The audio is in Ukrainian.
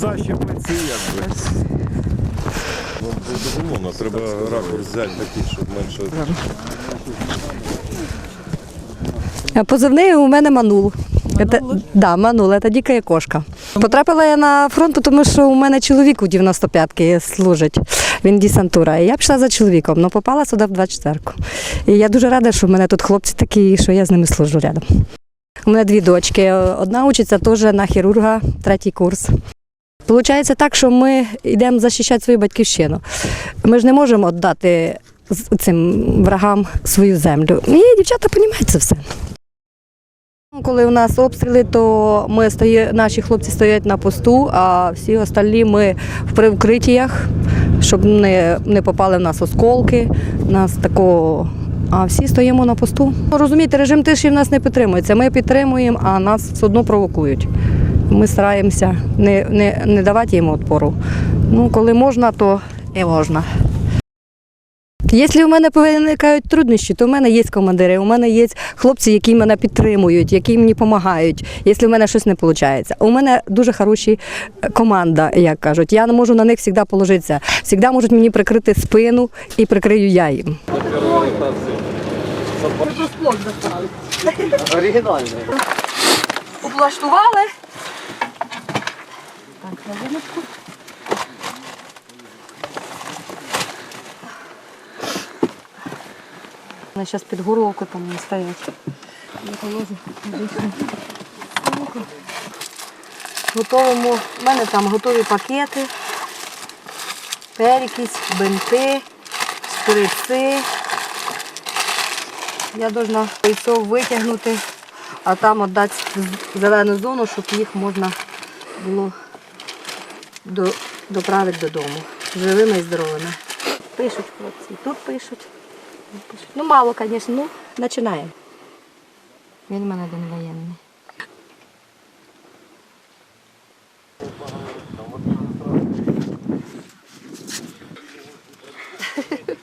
Так, ще бойці якби. Ну, безумовно, треба ракурс взяти такий, щоб менше. Позивний у мене Манул. Это, да, Манул, це дика кошка. Потрапила я на фронт, тому що у мене чоловік у 95-ки служить. Він десантура. І я пішла за чоловіком, але попала сюди в 24-ку. І я дуже рада, що в мене тут хлопці такі, що я з ними служу рядом. У мене дві дочки. Одна учиться теж на хірурга, третій курс. Получається так, що ми йдемо захищати свою батьківщину. Ми ж не можемо віддати цим врагам свою землю. І дівчата розуміють це все. Коли у нас обстріли, то ми стої, наші хлопці стоять на посту, а всі остальні ми в прикриттях, щоб не, не попали в нас осколки. Нас такого. А всі стоїмо на посту. Ну, Розумієте, режим тиші в нас не підтримується. Ми підтримуємо, а нас все одно провокують. Ми стараємося не, не, не давати їм відпору. Ну, коли можна, то і можна. Якщо у мене виникають труднощі, то в мене є командири, у мене є хлопці, які мене підтримують, які мені допомагають, якщо в мене щось не виходить. У мене дуже хороші е, команда, як кажуть. Я не можу на них завжди положитися. Завжди можуть мені прикрити спину і прикрию я їм. Облаштували. На виночку. Вони зараз під горловку там не стоять. Готовимо. У мене там готові пакети, перекись, бинти, шприци. Я повинна яйцо витягнути, а там віддати зелену зону, щоб їх можна було до, доправить додому. Живими і здоровими. Пишуть хлопці, тут пишуть. пишуть. Ну, мало, звісно, ну, починаємо. Він в мене один воєнний.